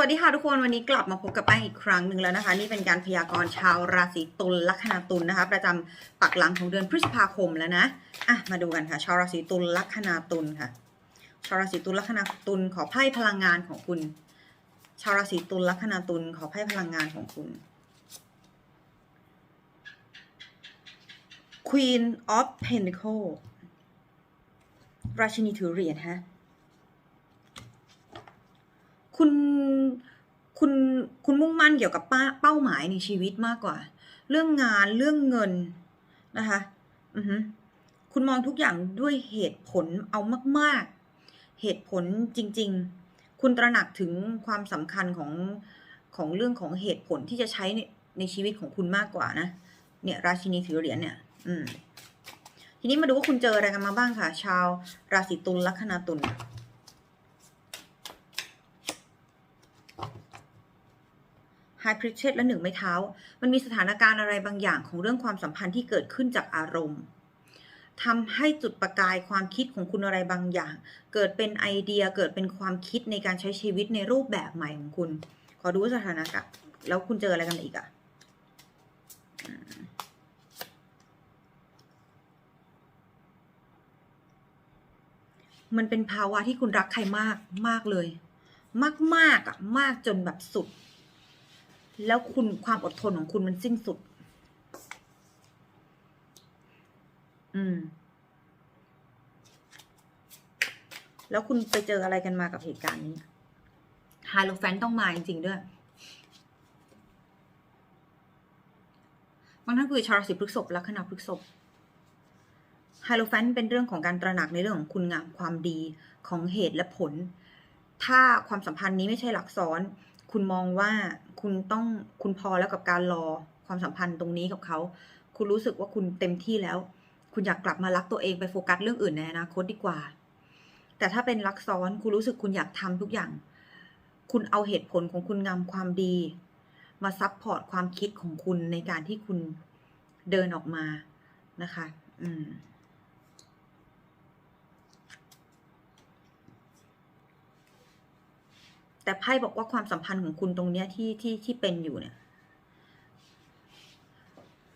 วัสดีค่ะทุกคนวันนี้กลับมาพบกับแป้งอีกครั้งหนึ่งแล้วนะคะ นี่เป็นการพยากรณ์ชาวราศีตุลลัคนาตุลนะคะ ประจำปักหลังของเดือนพฤษภาคมแล้วนะอะมาดูกันค่ะ ชาวราศีตุลลัคนาตุลค่ะ ชาวราศีตุลลัคนาตุลขอไพ่พลังงานของคุณ ชาวราศีตุลลัคนาตุลขอไพ่พลังงานของคุณ Queen of Pentacle ราชินีถือเหรียญฮะ คุณคุณคุณมุ่งมั่นเกี่ยวกับป้เป้าหมายในชีวิตมากกว่า เรื่องงานเรื่องเงินนะคะอือฮึคุณมองทุกอย่างด้วยเหตุผลเอามาก ๆ เหตุผลจริง ๆ คุณตระหนักถึงความสำคัญของของเรื่องของเหตุผลที่จะใช้ในในชีวิตของคุณมากกว่านะ เนี่ยราชินีถือเหรียญเนี่ย อืม ทีนี้มาดูว่าคุณเจออะไรกันมาบ้างค่ะ ชาวราศีตุลลัคนาตุล ไฮพริชเชตและหนึ่งไม้เท้า มันมีสถานการณ์อะไรบางอย่างของเรื่องความสัมพันธ์ที่เกิดขึ้นจากอารมณ์ทำให้จุดประกายความคิดของคุณอะไรบางอย่าง เกิดเป็นไอเดียเกิดเป็นความคิดในการใช้ชีวิตในรูปแบบใหม่ของคุณ ขอดูสถานะกะแล้วคุณเจออะไรกันอีกอะมันเป็นภาวะที่คุณรักใครมากมากเลย มากมากๆอะมากจนแบบสุด แล้วคุณความอดทนของคุณมันสิ้นสุด อืม แล้วคุณไปเจออะไรกันมากับเหตุการณ์นี้ฮาโลแฟนต้องมาจริงๆด้วยบางท่านคือชาวราศีพฤษภลัคนาพฤษภไฮโลแฟนเป็นเรื่องของการตระหนักในเรื่องของคุณงามความดีของเหตุและผล ถ้าความสัมพันธ์นี้ไม่ใช่หลักซ้อน คุณมองว่าคุณต้องคุณพอแล้วกับการรอความสัมพันธ์ตรงนี้กับเขา คุณรู้สึกว่าคุณเต็มที่แล้ว คุณอยากกลับมารักตัวเองไปโฟกัสเรื่องอื่นในอนาคตดีกว่า แต่ถ้าเป็นรักซ้อนคุณรู้สึกคุณอยากทำทุกอย่าง คุณเอาเหตุผลของคุณงามความดี มาซับพอร์ตความคิดของคุณในการที่คุณเดินออกมานะคะ อืม แต่ไพ่บอกว่าความสัมพันธ์ของคุณตรงเนี้ยที่ที่ที่เป็นอยู่เนี่ย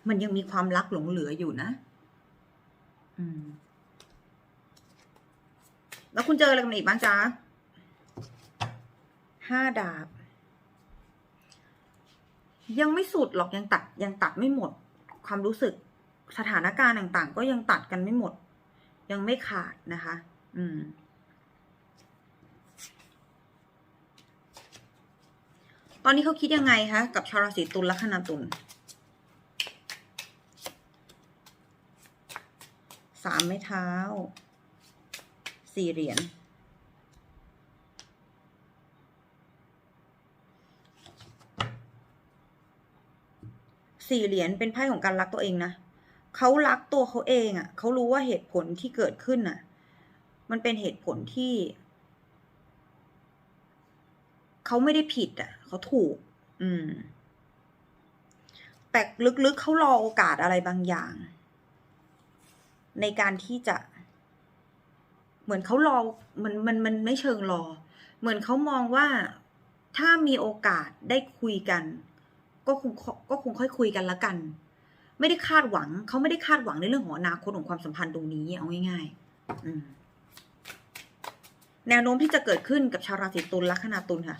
มันยังมีความรักหลงเหลืออยู่นะ อืม แล้วคุณเจออะไรกันอีกบ้างจ๊ะห้าดาบ ยังไม่สุดหรอกยังตัดยังตัดไม่หมด ความรู้สึกสถานการณ์ต่าง ๆ ก็ยังตัดกันไม่หมด ยังไม่ขาดนะคะ อืม ตอนนี้เขาคิดยังไงคะกับชาวราศีตุลลัคนาตุลสามไม้เท้า สี่เหรียญสี่เหรียญเป็นไพ่ของการรักตัวเองนะเขารักตัวเขาเองอะ่ะเขารู้ว่าเหตุผลที่เกิดขึ้นน่ะ มันเป็นเหตุผลที่ เขาไม่ได้ผิดอะเขาถูก อืม แต่ลึกๆเขารอโอกาสอะไรบางอย่าง ในการที่จะ เหมือนเขารอมันมันมันไม่เชิงรอ เหมือนเขามองว่าถ้ามีโอกาสได้คุยกัน ก็คงก็คงค่อยคุยกันละกัน ไม่ได้คาดหวังเขาไม่ได้คาดหวังในเรื่องของอนาคตของความสัมพันธ์ตรงนี้เอาง่ายๆอืมแนวโน้มที่จะเกิดขึ้นกับชาวราศีตุลลัคนาตุลค่ะ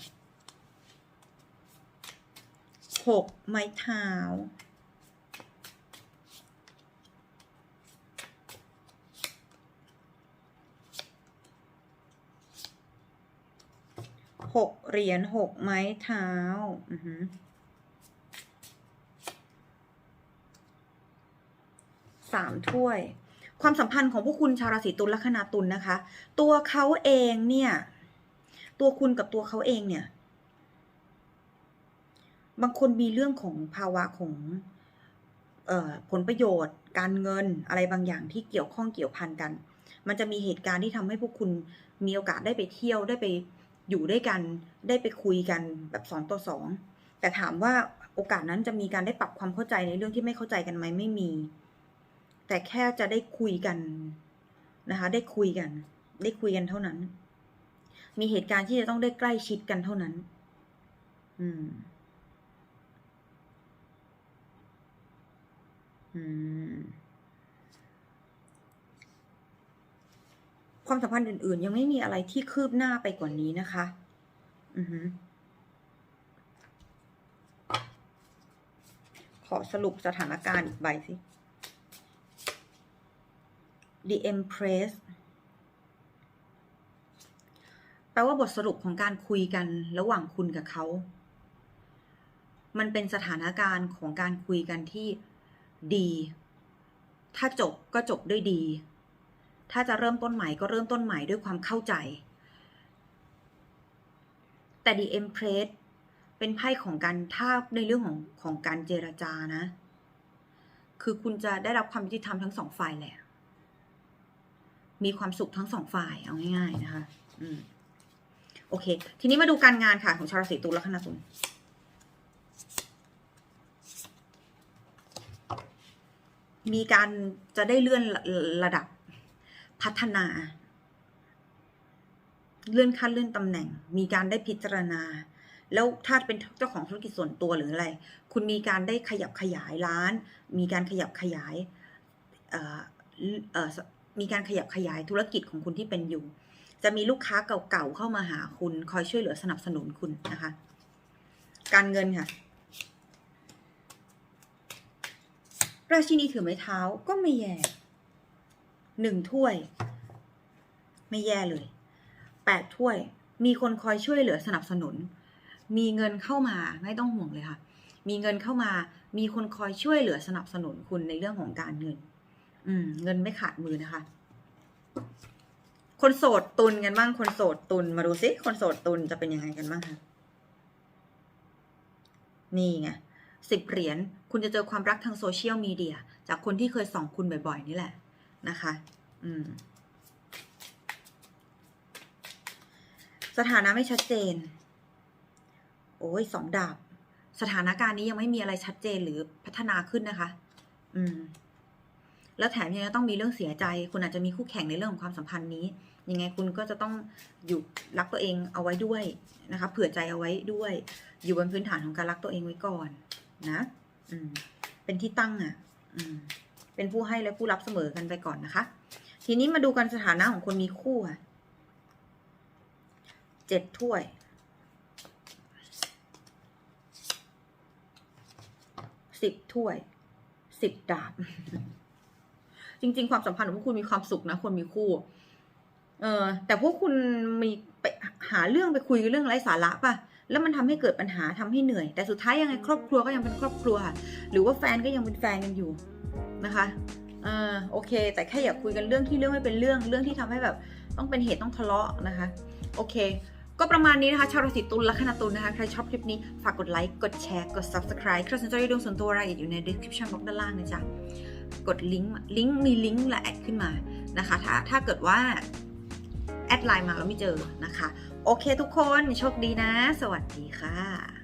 หกไม้เท้า หกเหรียญหกไม้เท้า อือหือสามถ้วย ความสัมพันธ์ของพวกคุณชาวราศีตุลแลัคนาตุลนะคะ ตัวเขาเองเนี่ย ตัวคุณกับตัวเขาเองเนี่ย บางคนมีเรื่องของภาวะของออผลประโยชน์ การเงินอะไรบางอย่างที่เกี่ยวข้องเกี่ยวพันกัน มันจะมีเหตุการณ์ที่ทำให้พวกคุณมีโอกาสได้ไปเที่ยวได้ไปอยู่ด้วยกัน ได้ไปคุยกันแบบสองต่อสองแต่ถามว่าโอกาสนั้นจะมีการได้ปรับความเข้าใจในเรื่องที่ไม่เข้าใจกันไหมไม่มี แต่แค่จะได้คุยกันนะคะ ได้คุยกัน ได้คุยกันเท่านั้น มีเหตุการณ์ที่จะต้องได้ใกล้ชิดกันเท่านั้น อืม อืม ความสัมพันธ์อื่น ๆ ยังไม่มีอะไรที่คืบหน้าไปกว่านี้นะคะ อือฮึขอสรุปสถานการณ์อีกใบสิ The Empress แปลว่าบทสรุปของการคุยกันระหว่างคุณกับเขา มันเป็นสถานการณ์ของการคุยกันที่ ดี ถ้าจบก็จบด้วยดี ถ้าจะเริ่มต้นใหม่ก็เริ่มต้นใหม่ด้วยความเข้าใจ แต่ The Empress เป็นไพ่ของการถ้าในเรื่องของของการเจรจานะ คือคุณจะได้รับความยุติธรรมทั้งสองฝ่ายแหละ มีความสุขทั้งสองฝ่ายเอาง่าย ๆ นะคะ อืม โอเค ทีนี้มาดูการงานค่ะของชาวราศีตุลและคณะตุล มีการจะได้เลื่อนระระดับพัฒนา เลื่อนขั้นเลื่อนตำแหน่ง มีการได้พิจารณา แล้วถ้าเป็นเจ้าของธุรกิจส่วนตัวหรืออะไร คุณมีการได้ขยับขยายร้าน มีการขยับขยายมีการขยับขยายธุรกิจของคุณที่เป็นอยู่ จะมีลูกค้าเก่าๆเข้ามาหาคุณ คอยช่วยเหลือสนับสนุนคุณนะคะ การเงินค่ะ ราชินีถือไม้เท้าก็ไม่แย่หนึ่งถ้วย ไม่แย่เลยแปดถ้วย มีคนคอยช่วยเหลือสนับสนุน มีเงินเข้ามาไม่ต้องห่วงเลยค่ะ มีเงินเข้ามา มีคนคอยช่วยเหลือสนับสนุนคุณในเรื่องของการเงิน อืม เงินไม่ขาดมือนะคะ คนโสดตุนกันบ้าง คนโสดตุนมาดูซิคนโสดตุนจะเป็นยังไงกันบ้างคะนี่ไง สิบเหรียญคุณจะเจอความรักทางโซเชียลมีเดียจากคนที่เคยส่องคุณบ่อยๆ นี่แหละนะคะ อืม สถานะไม่ชัดเจน โอ้ยสองดาบ สถานการณ์นี้ยังไม่มีอะไรชัดเจนหรือพัฒนาขึ้นนะคะ อืม แล้วแถมยังต้องมีเรื่องเสียใจ คุณอาจจะมีคู่แข่งในเรื่องของความสัมพันธ์นี้ ยังไงคุณก็จะต้องอยู่รักตัวเองเอาไว้ด้วยนะคะ เผื่อใจเอาไว้ด้วย อยู่บนพื้นฐานของการรักตัวเองไว้ก่อน นะ อืม เป็นที่ตั้งอะ อืม เป็นผู้ให้และผู้รับเสมอกันไปก่อนนะคะ ทีนี้มาดูกันสถานะของคนมีคู่ค่ะเจ็ดถ้วย สิบถ้วย สิบดาบ จริง ๆ ความสัมพันธ์ของพวกคุณมีความสุขนะ คนมีคู่ เออแต่พวกคุณมีไป หาเรื่องไปคุยเรื่องไร้สาระป่ะ แล้วมันทำให้เกิดปัญหาทำให้เหนื่อย แต่สุดท้ายยังไงครอบครัวก็ยังเป็นครอบครัว หรือว่าแฟนก็ยังเป็นแฟนกันอยู่นะคะเออโอเค แต่แค่อย่าคุยกันเรื่องที่เรื่องไม่เป็นเรื่องเรื่องที่ทำให้แบบต้องเป็นเหตุต้องทะเลาะนะคะ โอเค ก็ประมาณนี้นะคะ ชาวราศีตุลและคณะตุลนะคะ ใครชอบคลิปนี้ ฝากกดไลค์กดแชร์กด subscribe ใครสนใจดวงส่วนตัวรายละเอียดอยู่ใน description box ด้านล่างนะจ๊ะกดลิงก์ลิงก์มีลิงก์และแอดขึ้นมานะคะ ถ้าถ้าเกิดว่าแอดไลน์มาแล้วไม่เจอนะคะ โอเคทุกคน โชคดีนะ สวัสดีค่ะ